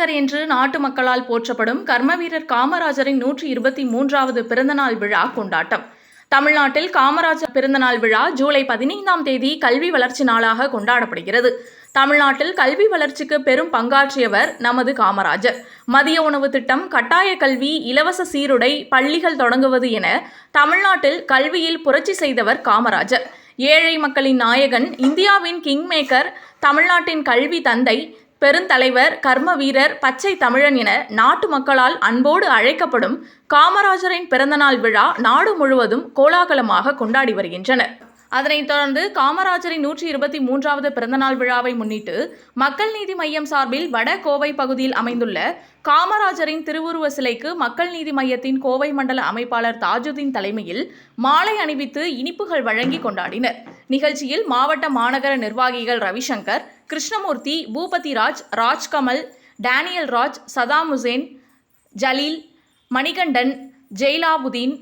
கலைஞர் என்று நாட்டு மக்களால் போற்றப்படும் கர்மவீரர் காமராஜரின் நூற்றி இருபத்தி மூன்றாவது பிறந்தநாள் விழா கொண்டாட்டம். தமிழ்நாட்டில் காமராஜர் பிறந்தநாள் விழா ஜூலை பதினைந்தாம் தேதி கல்வி வளர்ச்சி நாளாக கொண்டாடப்படுகிறது. தமிழ்நாட்டில் கல்வி வளர்ச்சிக்கு பெரும் பங்காற்றியவர் நமது காமராஜர். மதிய உணவு திட்டம் கட்டாய கல்வி இலவச சீருடை பள்ளிகள் தொடங்குவது என தமிழ்நாட்டில் கல்வியில் புரட்சி செய்தவர் காமராஜர். ஏழை மக்களின் நாயகன் இந்தியாவின் கிங் மேக்கர் தமிழ்நாட்டின் கல்வி தந்தை பெருந்தலைவர் கர்ம வீரர் பச்சை தமிழன் என நாட்டு மக்களால் அன்போடு அழைக்கப்படும் காமராஜரின் பிறந்தநாள் விழா நாடு முழுவதும் கோலாகலமாக கொண்டாடி வருகின்றனர். அதனைத் தொடர்ந்து காமராஜரின் நூற்றி இருபத்தி மூன்றாவது பிறந்தநாள் விழாவை முன்னிட்டு மக்கள் நீதி மையம் சார்பில் வட கோவை பகுதியில் அமைந்துள்ள காமராஜரின் திருவுருவ சிலைக்கு மக்கள் நீதி மையத்தின் கோவை மண்டல அமைப்பாளர் தாஜுதீன் தலைமையில் மாலை அணிவித்து இனிப்புகள் வழங்கி கொண்டாடினர். நிகழ்ச்சியில் மாவட்ட மாநகர நிர்வாகிகள் ரவிசங்கர் கிருஷ்ணமூர்த்தி பூபதிராஜ் ராஜ்கமல் டேனியல் ராஜ் சதாம் ஹுசேன் ஜலீல் மணிகண்டன் ஜெய்லாபுதீன்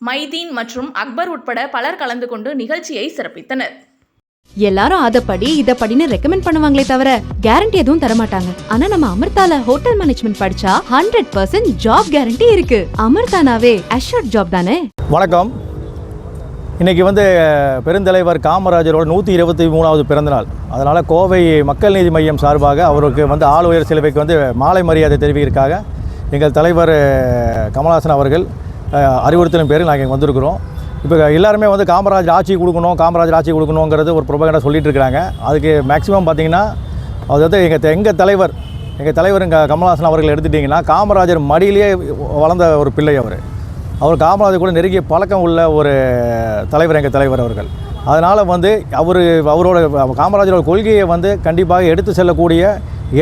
மைதீன் மற்றும் அக்பர் உட்பட பலர் கலந்து கொண்டு நிகழ்ச்சியை சிறப்பித்தனர். எல்லாரும் அத படி இத படின்னு ரெக்கமெண்ட் பண்ணுவாங்களே தவிர கேரண்டி எதுவும் தர மாட்டாங்க ஆனா நம்ம அமிர்தால ஹோட்டல் மேனேஜ்மெண்ட் படிச்சா ஹண்ட்ரட் பர்சன்ட் ஜாப் கேரண்டி இருக்கு. அமிர்தானாவே அஷூர்ட் ஜாப் தானே? வணக்கம். இன்றைக்கி வந்து பெருந்தலைவர் காமராஜரோட நூற்றி இருபத்தி மூணாவது பிறந்தநாள். அதனால் கோவை மக்கள் நீதி மையம் சார்பாக அவருக்கு வந்து ஆள் உயர் சிலுவைக்கு வந்து மாலை மரியாதை தெரிவிக்கிறதுக்காக எங்கள் தலைவர் கமலஹாசன் அவர்கள் அறிவுறுத்தலின் பேரில் நாங்கள் இங்கே வந்திருக்கிறோம். இப்போ எல்லாருமே வந்து காமராஜர் ஆட்சி கொடுக்கணும் காமராஜர் ஆட்சி கொடுக்கணுங்கிறது ஒரு ப்ரொபகண்டா சொல்லிட்டு இருக்கிறாங்க. அதுக்கு மேக்ஸிமம் பார்த்தீங்கன்னா அதாவது எங்கள் எங்கள் தலைவர் எங்கள் தலைவர் எங்கள் கமலஹாசன் அவர்கள் எடுத்துட்டிங்கன்னா காமராஜர் மடியிலேயே வளர்ந்த ஒரு பிள்ளை அவர். அவர் காமராஜர் கூட நெருங்கிய பழக்கம் உள்ள ஒரு தலைவர் எங்கள் தலைவர் அவர்கள். அதனால் வந்து அவர் அவரோட காமராஜரோட கொள்கையை வந்து கண்டிப்பாக எடுத்து செல்லக்கூடிய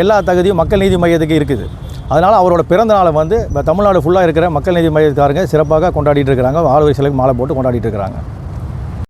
எல்லா தகுதியும் மக்கள் நீதி மையத்துக்கு இருக்குது. அதனால் அவரோட பிறந்த நாளை வந்து தமிழ்நாடு ஃபுல்லாக இருக்கிற மக்கள் நீதி மையத்துக்காரங்க சிறப்பாக கொண்டாடிட்டு இருக்கிறாங்க. ஆளுவை சிலைக்கு மாலை போட்டு கொண்டாடிட்டு இருக்கிறாங்க.